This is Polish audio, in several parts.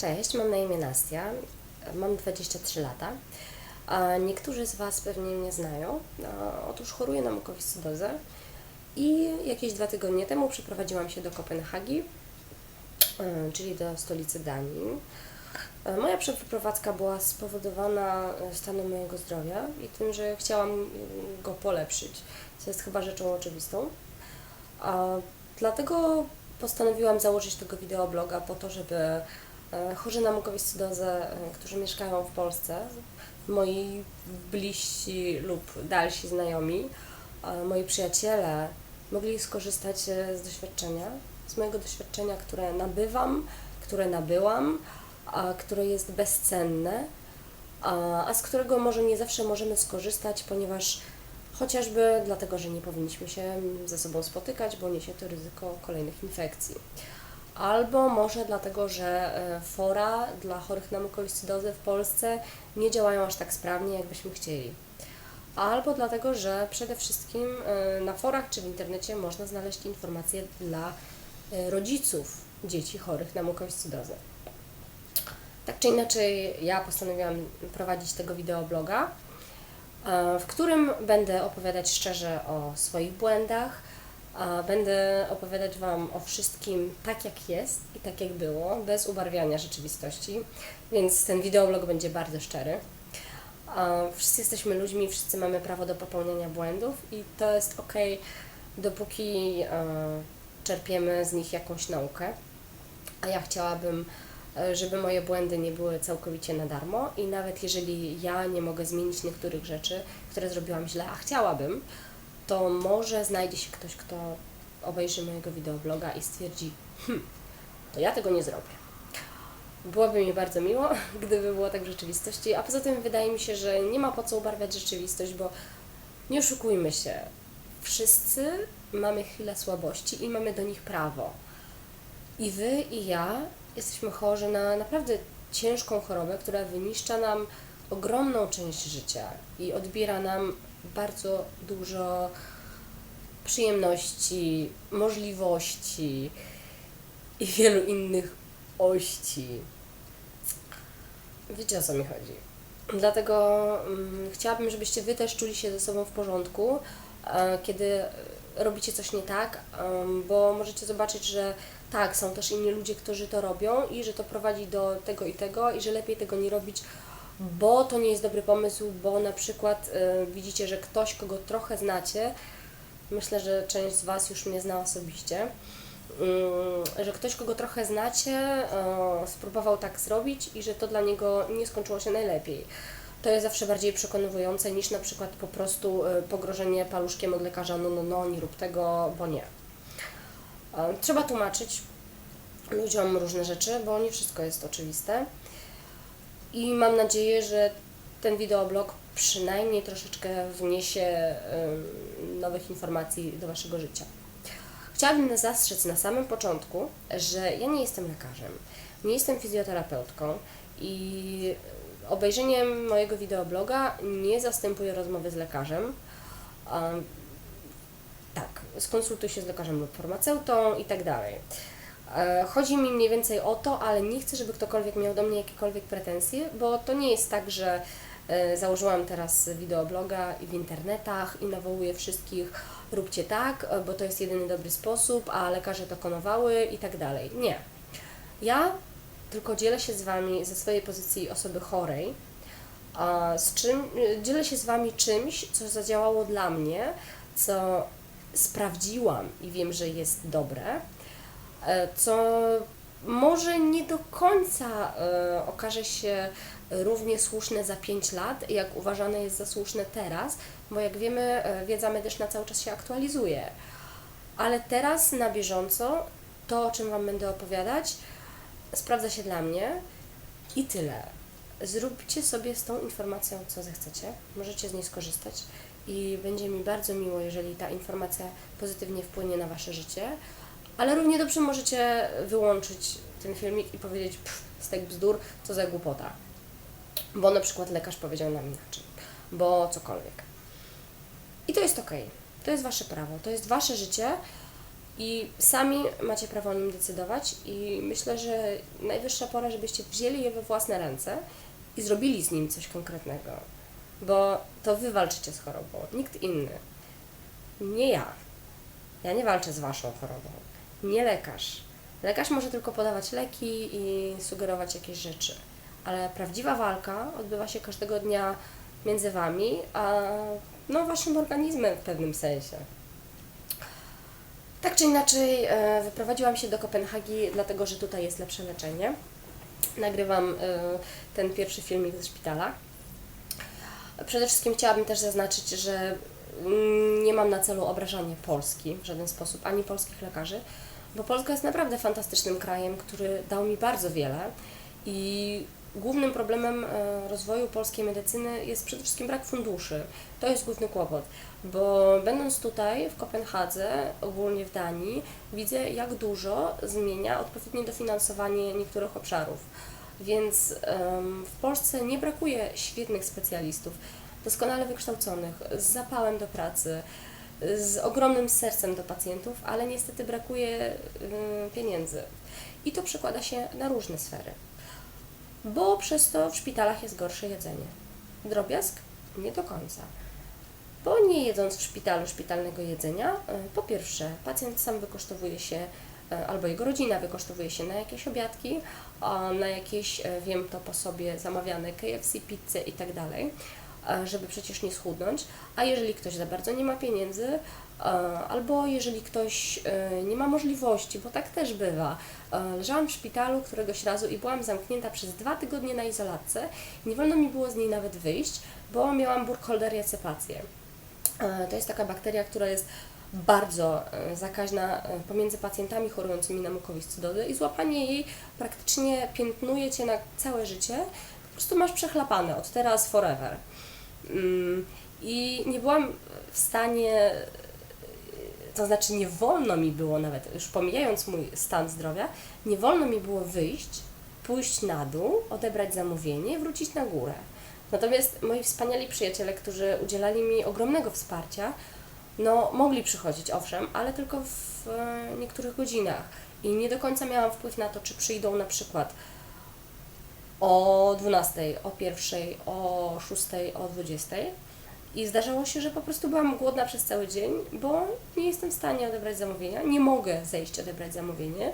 Cześć, mam na imię Nastia, mam 23 lata. Niektórzy z Was pewnie mnie znają. Otóż choruję na mukowiscydozę i jakieś dwa tygodnie temu przeprowadziłam się do Kopenhagi, e, czyli do stolicy Danii. E, Moja przeprowadzka była spowodowana e, stanem mojego zdrowia i tym, że chciałam mm, go polepszyć, co jest chyba rzeczą oczywistą. Dlatego postanowiłam założyć tego wideobloga po to, żeby chorzy na mukowiscydozę, e, którzy mieszkają w Polsce, moi bliżsi lub dalsi znajomi, e, moi przyjaciele mogli skorzystać e, z doświadczenia, z mojego doświadczenia, które nabywam, które nabyłam, a które jest bezcenne, a, a z którego może nie zawsze możemy skorzystać, ponieważ chociażby dlatego, że nie powinniśmy się ze sobą spotykać, bo niesie to ryzyko kolejnych infekcji. Albo może dlatego, że e, fora dla chorych na mukowiscydozę w Polsce nie działają aż tak sprawnie, jakbyśmy chcieli. Albo dlatego, że przede wszystkim e, na forach czy w internecie można znaleźć informacje dla e, rodziców dzieci chorych na mukowiscydozę. Tak czy inaczej, ja postanowiłam prowadzić tego wideobloga, w którym będę opowiadać szczerze o swoich błędach, a będę opowiadać Wam o wszystkim tak jak jest i tak jak było, bez ubarwiania rzeczywistości, więc ten wideoblog będzie bardzo szczery. A Wszyscy jesteśmy ludźmi, wszyscy mamy prawo do popełniania błędów i to jest ok, dopóki e, czerpiemy z nich jakąś naukę. A ja chciałabym, e, żeby moje błędy nie były całkowicie na darmo i nawet jeżeli ja nie mogę zmienić niektórych rzeczy, które zrobiłam źle, a chciałabym, to może znajdzie się ktoś, kto obejrzy mojego wideobloga i stwierdzi, hm, to ja tego nie zrobię. Byłoby mi bardzo miło, gdyby było tak w rzeczywistości, a poza tym wydaje mi się, że nie ma po co ubarwiać rzeczywistość, bo nie oszukujmy się, wszyscy mamy chwilę słabości i mamy do nich prawo. I wy, i ja jesteśmy chorzy na naprawdę ciężką chorobę, która wyniszcza nam ogromną część życia i odbiera nam bardzo dużo przyjemności, możliwości i wielu innych ości. Wiecie o co mi chodzi. Dlatego mm, chciałabym, żebyście wy też czuli się ze sobą w porządku, e, kiedy robicie coś nie tak, bo możecie zobaczyć, że tak, są też inni ludzie, którzy to robią i że to prowadzi do tego i tego i że lepiej tego nie robić, bo to nie jest dobry pomysł, bo na przykład e, widzicie, że ktoś, kogo trochę znacie, myślę, że część z Was już mnie zna osobiście, mm, że ktoś, kogo trochę znacie, e, spróbował tak zrobić i że to dla niego nie skończyło się najlepiej. To jest zawsze bardziej przekonywujące niż na przykład po prostu pogrożenie paluszkiem od lekarza, no, no, no, nie rób tego, bo nie. Trzeba tłumaczyć ludziom różne rzeczy, bo nie wszystko jest oczywiste. I mam nadzieję, że ten wideoblog przynajmniej troszeczkę wniesie nowych informacji do Waszego życia. Chciałabym zastrzec na samym początku, że ja nie jestem lekarzem, nie jestem fizjoterapeutką i obejrzeniem mojego wideobloga nie zastępuje rozmowy z lekarzem. Em, tak, skonsultuj się z lekarzem lub farmaceutą i tak dalej. E, Chodzi mi mniej więcej o to, ale nie chcę, żeby ktokolwiek miał do mnie jakiekolwiek pretensje, bo to nie jest tak, że e, założyłam teraz wideobloga i w internetach i nawołuję wszystkich, róbcie tak, e, bo to jest jedyny dobry sposób, a lekarze to konowały i tak dalej. Nie. Ja tylko dzielę się z Wami ze swojej pozycji osoby chorej, z czym, dzielę się z Wami czymś, co zadziałało dla mnie, co sprawdziłam i wiem, że jest dobre, co może nie do końca e, okaże się równie słuszne za 5 lat, jak uważane jest za słuszne teraz, bo jak wiemy, e, wiedza medyczna cały czas się aktualizuje. Ale teraz na bieżąco to, o czym Wam będę opowiadać, sprawdza się dla mnie i tyle. Zróbcie sobie z tą informacją, co zechcecie. Możecie z niej skorzystać i będzie mi bardzo miło, jeżeli ta informacja pozytywnie wpłynie na Wasze życie. Ale równie dobrze możecie wyłączyć ten filmik i powiedzieć, pff, stek bzdur, co za głupota. Bo na przykład lekarz powiedział nam inaczej, bo cokolwiek. I to jest ok. To jest Wasze prawo, to jest Wasze życie I sami macie prawo o nim decydować, i myślę, że najwyższa pora, żebyście wzięli je we własne ręce i zrobili z nim coś konkretnego. Bo to wy walczycie z chorobą, nikt inny. Nie ja. Ja nie walczę z waszą chorobą. Nie lekarz. Lekarz może tylko podawać leki i sugerować jakieś rzeczy. Ale prawdziwa walka odbywa się każdego dnia między wami, a no, waszym organizmem w pewnym sensie. Tak czy inaczej, e, wyprowadziłam się do Kopenhagi, dlatego że tutaj jest lepsze leczenie. Nagrywam e, ten pierwszy filmik ze szpitala. Przede wszystkim chciałabym też zaznaczyć, że mm, nie mam na celu obrażanie Polski w żaden sposób, ani polskich lekarzy, bo Polska jest naprawdę fantastycznym krajem, który dał mi bardzo wiele i głównym problemem e, rozwoju polskiej medycyny jest przede wszystkim brak funduszy. To jest główny kłopot, bo będąc tutaj w Kopenhadze, ogólnie w Danii, widzę jak dużo zmienia odpowiednie dofinansowanie niektórych obszarów. Więc w Polsce nie brakuje świetnych specjalistów, doskonale wykształconych, z zapałem do pracy, z ogromnym sercem do pacjentów, ale niestety brakuje y, pieniędzy. I to przekłada się na różne sfery bo przez to w szpitalach jest gorsze jedzenie. Drobiazg? Nie do końca. Bo nie jedząc w szpitalu szpitalnego jedzenia, e, po pierwsze, pacjent sam wykosztowuje się, e, albo jego rodzina wykosztowuje się na jakieś obiadki, na jakieś, e, wiem to po sobie, zamawiane KFC, pizzę i tak żeby przecież nie schudnąć. A jeżeli ktoś za bardzo nie ma pieniędzy, albo jeżeli ktoś nie ma możliwości, bo tak też bywa, leżałam w szpitalu któregoś razu i byłam zamknięta przez dwa tygodnie na izolatce. Nie wolno mi było z niej nawet wyjść, bo miałam burkholderia cepację. To jest taka bakteria, która jest bardzo zakaźna pomiędzy pacjentami chorującymi na mukowiscydozę i złapanie jej praktycznie piętnuje Cię na całe życie. Po prostu masz przechlapane od teraz forever. Mm, I nie byłam w stanie to znaczy nie wolno mi było nawet, już pomijając mój stan zdrowia, nie wolno mi było wyjść, pójść na dół, odebrać zamówienie, wrócić na górę. Natomiast moi wspaniali przyjaciele, którzy udzielali mi ogromnego wsparcia, no mogli przychodzić, owszem, ale tylko w e, niektórych godzinach. I nie do końca miałam wpływ na to, czy przyjdą na przykład o 12, o 1, o 6, o 20 i zdarzało się, że po prostu byłam głodna przez cały dzień, bo nie jestem w stanie odebrać zamówienia, nie mogę zejść odebrać zamówienie.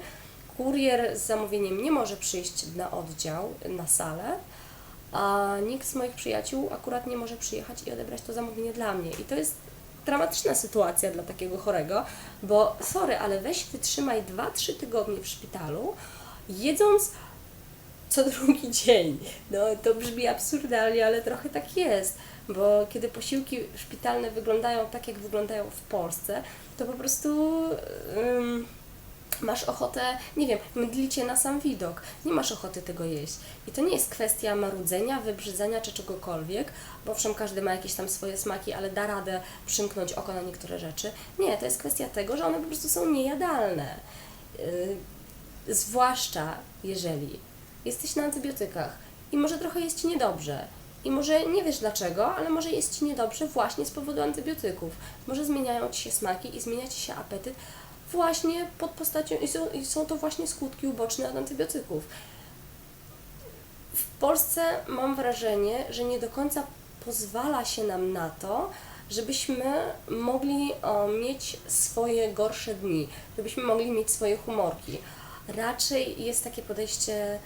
Kurier z zamówieniem nie może przyjść na oddział, na salę, a nikt z moich przyjaciół akurat nie może przyjechać i odebrać to zamówienie dla mnie. I to jest dramatyczna sytuacja dla takiego chorego, bo sorry, ale weź wytrzymaj 2-3 tygodnie w szpitalu, jedząc co drugi dzień. No to brzmi absurdalnie, ale trochę tak jest bo kiedy posiłki szpitalne wyglądają tak, jak wyglądają w Polsce, to po prostu um, masz ochotę, nie wiem, mdlicie na sam widok, nie masz ochoty tego jeść. I to nie jest kwestia marudzenia, wybrzydzenia czy czegokolwiek, bo owszem, każdy ma jakieś tam swoje smaki, ale da radę przymknąć oko na niektóre rzeczy. Nie, to jest kwestia tego, że one po prostu są niejadalne. Yy, zwłaszcza jeżeli jesteś na antybiotykach i może trochę jest Ci niedobrze i może nie wiesz dlaczego, ale może jest Ci niedobrze właśnie z powodu antybiotyków. Może zmieniają Ci się smaki i zmienia Ci się apetyt właśnie pod postacią, i są, i są to właśnie skutki uboczne od antybiotyków. W Polsce mam wrażenie, że nie do końca pozwala się nam na to, żebyśmy mogli o, mieć swoje gorsze dni, żebyśmy mogli mieć swoje humorki. Raczej jest takie podejście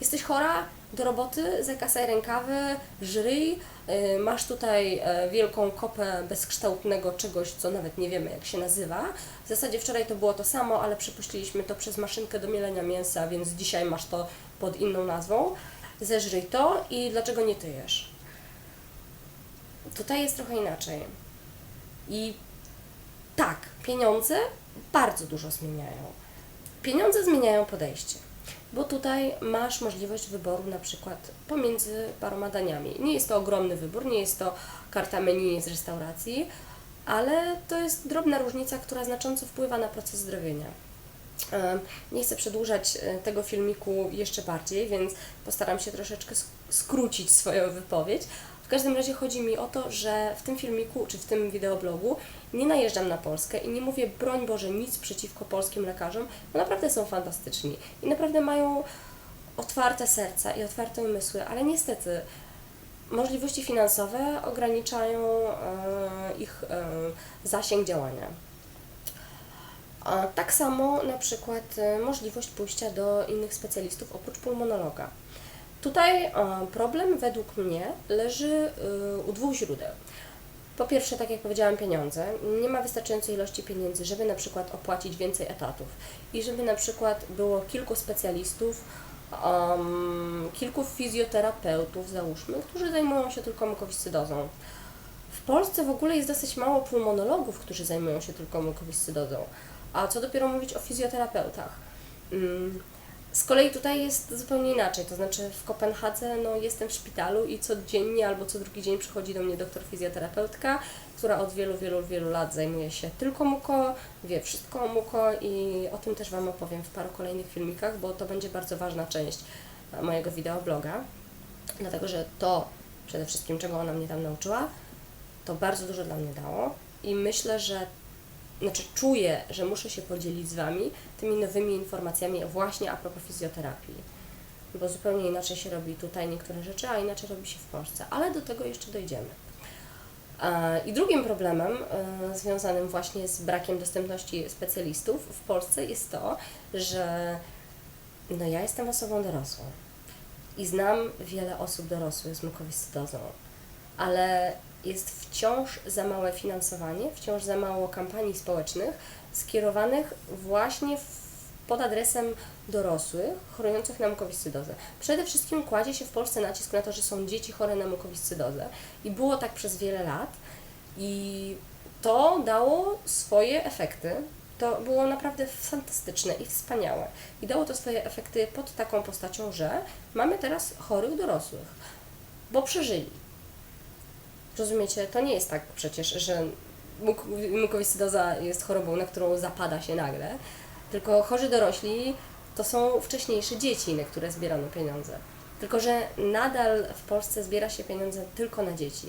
Jesteś chora? Do roboty, zakasaj rękawy, żryj, yy, masz tutaj yy, wielką kopę bezkształtnego czegoś, co nawet nie wiemy jak się nazywa. W zasadzie wczoraj to było to samo, ale przepuściliśmy to przez maszynkę do mielenia mięsa, więc dzisiaj masz to pod inną nazwą. Zeżryj to i dlaczego nie tyjesz? Tutaj jest trochę inaczej. I tak, pieniądze bardzo dużo zmieniają. Pieniądze zmieniają podejście bo tutaj masz możliwość wyboru na przykład pomiędzy paroma daniami. Nie jest to ogromny wybór, nie jest to karta menu z restauracji, ale to jest drobna różnica, która znacząco wpływa na proces zdrowienia. Nie chcę przedłużać e, tego filmiku jeszcze bardziej, więc postaram się troszeczkę skrócić swoją wypowiedź. W każdym razie chodzi mi o to, że w tym filmiku czy w tym wideoblogu nie najeżdżam na Polskę i nie mówię, broń Boże, nic przeciwko polskim lekarzom, bo naprawdę są fantastyczni i naprawdę mają otwarte serca i otwarte umysły, ale niestety możliwości finansowe ograniczają e, ich e, zasięg działania. Tak samo na przykład e, możliwość pójścia do innych specjalistów oprócz pulmonologa. Tutaj e, problem według mnie leży e, u dwóch źródeł. Po pierwsze, tak jak powiedziałam, pieniądze. Nie ma wystarczającej ilości pieniędzy, żeby na przykład opłacić więcej etatów i żeby na przykład było kilku specjalistów, um, kilku fizjoterapeutów, załóżmy, którzy zajmują się tylko mukowiscydozą. W Polsce w ogóle jest dosyć mało pulmonologów, którzy zajmują się tylko mukowiscydozą. A co dopiero mówić o fizjoterapeutach? Mm, z kolei tutaj jest zupełnie inaczej, to znaczy w Kopenhadze no, jestem w szpitalu i codziennie albo co drugi dzień przychodzi do mnie doktor fizjoterapeutka, która od wielu, wielu, wielu lat zajmuje się tylko muko, wie wszystko o muko i o tym też Wam opowiem w paru kolejnych filmikach, bo to będzie bardzo ważna część mojego wideobloga, dlatego że to przede wszystkim, czego ona mnie tam nauczyła, to bardzo dużo dla mnie dało i myślę, że znaczy czuję, że muszę się podzielić z Wami tymi nowymi informacjami właśnie a propos fizjoterapii. Bo zupełnie inaczej się robi tutaj niektóre rzeczy, a inaczej robi się w Polsce. Ale do tego jeszcze dojdziemy. I drugim problemem e, związanym właśnie z brakiem dostępności specjalistów w Polsce jest to, że no ja jestem osobą dorosłą i znam wiele osób dorosłych z mukowiscydozą, ale jest wciąż za małe finansowanie, wciąż za mało kampanii społecznych skierowanych właśnie w, pod adresem dorosłych chorujących na mukowiscydozę. Przede wszystkim kładzie się w Polsce nacisk na to, że są dzieci chore na mukowiscydozę i było tak przez wiele lat i to dało swoje efekty. To było naprawdę fantastyczne i wspaniałe. I dało to swoje efekty pod taką postacią, że mamy teraz chorych dorosłych, bo przeżyli Rozumiecie, to nie jest tak przecież, że mukowiscydoza jest chorobą, na którą zapada się nagle, tylko chorzy dorośli to są wcześniejsze dzieci, na które zbierano pieniądze. Tylko, że nadal w Polsce zbiera się pieniądze tylko na dzieci.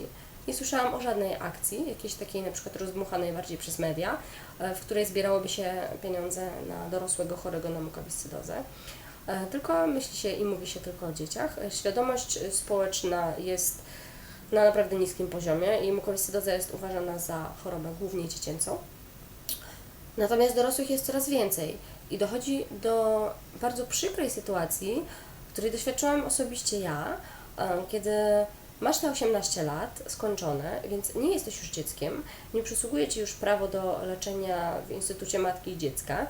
Nie słyszałam o żadnej akcji, jakiejś takiej na przykład rozdmuchanej bardziej przez media, e, w której zbierałoby się pieniądze na dorosłego chorego na mukowiscydozę. E, tylko myśli się i mówi się tylko o dzieciach. E, świadomość społeczna jest na naprawdę niskim poziomie i mukowiscydoza jest uważana za chorobę głównie dziecięcą. Natomiast dorosłych jest coraz więcej i dochodzi do bardzo przykrej sytuacji, której doświadczyłam osobiście ja, kiedy masz te 18 lat skończone, więc nie jesteś już dzieckiem, nie przysługuje Ci już prawo do leczenia w Instytucie Matki i Dziecka,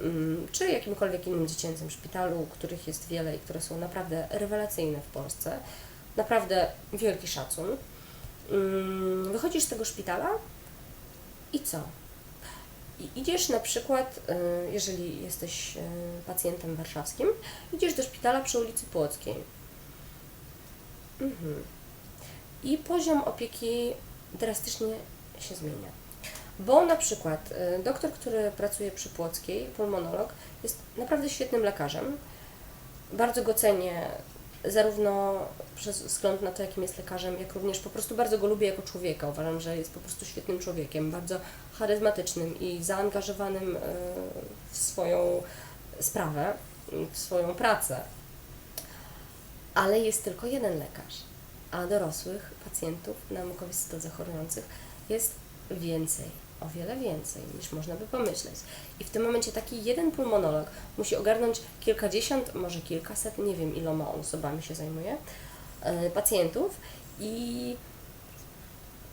mm, czy jakimkolwiek innym dziecięcym szpitalu, których jest wiele i które są naprawdę rewelacyjne w Polsce naprawdę wielki szacun. Mm, wychodzisz z tego szpitala i co? I idziesz na przykład, y, jeżeli jesteś y, pacjentem warszawskim, idziesz do szpitala przy ulicy Płockiej. Mhm. I poziom opieki drastycznie się zmienia. Bo na przykład y, doktor, który pracuje przy Płockiej, pulmonolog, jest naprawdę świetnym lekarzem. Bardzo go cenię zarówno przez wzgląd na to, jakim jest lekarzem, jak również po prostu bardzo go lubię jako człowieka. Uważam, że jest po prostu świetnym człowiekiem, bardzo charyzmatycznym i zaangażowanym e, w swoją sprawę, w swoją pracę. Ale jest tylko jeden lekarz, a dorosłych pacjentów na mukowiscydozę chorujących jest więcej o wiele więcej niż można by pomyśleć. I w tym momencie taki jeden pulmonolog musi ogarnąć kilkadziesiąt, może kilkaset, nie wiem iloma osobami się zajmuje, yy, pacjentów i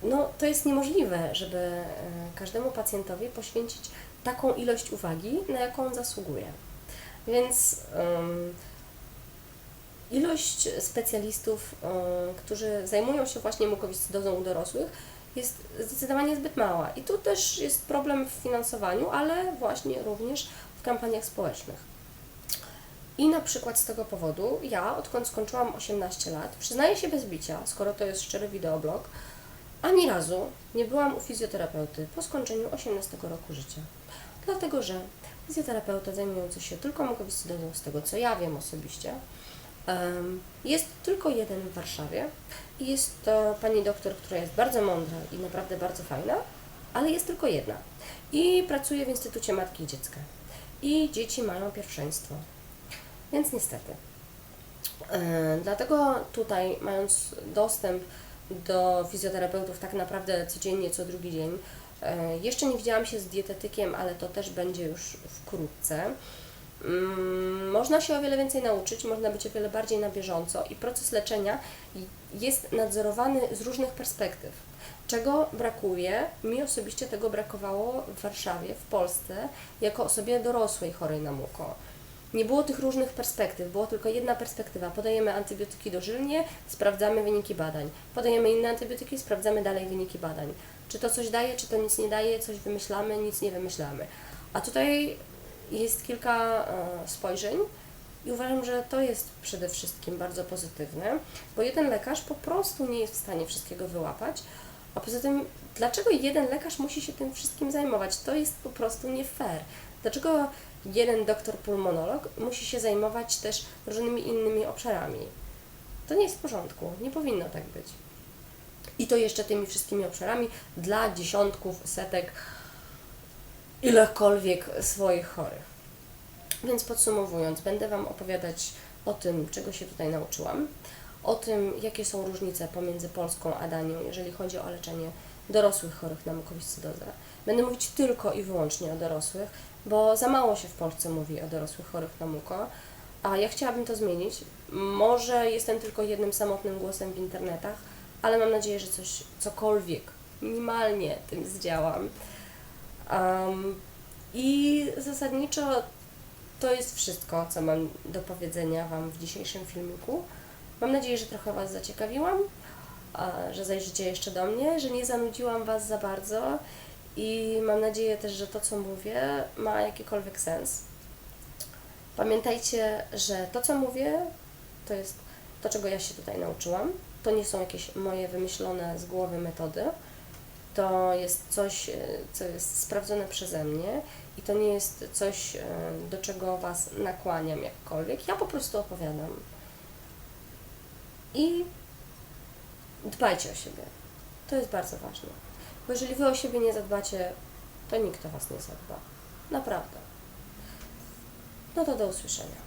no, to jest niemożliwe, żeby yy, każdemu pacjentowi poświęcić taką ilość uwagi, na jaką on zasługuje. Więc yy, ilość specjalistów, którzy zajmują się właśnie mukowiscydozą u dorosłych, jest zdecydowanie zbyt mała. I tu też jest problem w finansowaniu, ale właśnie również w kampaniach społecznych. I na przykład z tego powodu ja, odkąd skończyłam 18 lat, przyznaję się bez bicia, skoro to jest szczery wideoblog, ani razu nie byłam u fizjoterapeuty po skończeniu 18 roku życia. Dlatego, że fizjoterapeuta zajmujący się tylko mukowiscydozą, z tego co ja wiem osobiście, Jest tylko jeden w Warszawie jest to pani doktor, która jest bardzo mądra i naprawdę bardzo fajna, ale jest tylko jedna. I pracuje w Instytucie Matki i Dziecka. I dzieci mają pierwszeństwo. Więc niestety. Dlatego tutaj, mając dostęp do fizjoterapeutów tak naprawdę codziennie, co drugi dzień, e, jeszcze nie widziałam się z dietetykiem, ale to też będzie już wkrótce. Mm, Można się o wiele więcej nauczyć, można być o wiele bardziej na bieżąco i proces leczenia jest nadzorowany z różnych perspektyw. Czego brakuje? Mi osobiście tego brakowało w Warszawie, w Polsce, jako osobie dorosłej chorej na muko. Nie było tych różnych perspektyw, było tylko jedna perspektywa. Podajemy antybiotyki dożylnie, sprawdzamy wyniki badań. Podajemy inne antybiotyki, sprawdzamy dalej wyniki badań. Czy to coś daje, czy to nic nie daje, coś wymyślamy, nic nie wymyślamy. A tutaj jest kilka e, spojrzeń i uważam, że to jest przede wszystkim bardzo pozytywne, bo jeden lekarz po prostu nie jest w stanie wszystkiego wyłapać, a poza tym, dlaczego jeden lekarz musi się tym wszystkim zajmować? To jest po prostu nie fair. Dlaczego jeden doktor pulmonolog musi się zajmować też różnymi innymi obszarami? To nie jest w porządku, nie powinno tak być. I to jeszcze tymi wszystkimi obszarami dla dziesiątków, setek, ilekolwiek swoich chorych. Więc podsumowując, będę Wam opowiadać o tym, czego się tutaj nauczyłam, o tym, jakie są różnice pomiędzy Polską a Danią, jeżeli chodzi o leczenie dorosłych chorych na mukowiscydozę. Będę mówić tylko i wyłącznie o dorosłych, bo za mało się w Polsce mówi o dorosłych chorych na muko, a ja chciałabym to zmienić. Może jestem tylko jednym samotnym głosem w internetach, ale mam nadzieję, że coś, cokolwiek, minimalnie tym zdziałam. Um, I zasadniczo to jest wszystko, co mam do powiedzenia Wam w dzisiejszym filmiku. Mam nadzieję, że trochę Was zaciekawiłam, że zajrzycie jeszcze do mnie, że nie zanudziłam Was za bardzo i mam nadzieję też, że to, co mówię, ma jakikolwiek sens. Pamiętajcie, że to, co mówię, to jest to, czego ja się tutaj nauczyłam. To nie są jakieś moje wymyślone z głowy metody. To jest coś, e, co jest sprawdzone przeze mnie i to nie jest coś, e, do czego Was nakłaniam jakkolwiek. Ja po prostu opowiadam. I dbajcie o siebie. To jest bardzo ważne. Bo jeżeli Wy o siebie nie zadbacie, to nikt o Was nie zadba. Naprawdę. No to do usłyszenia.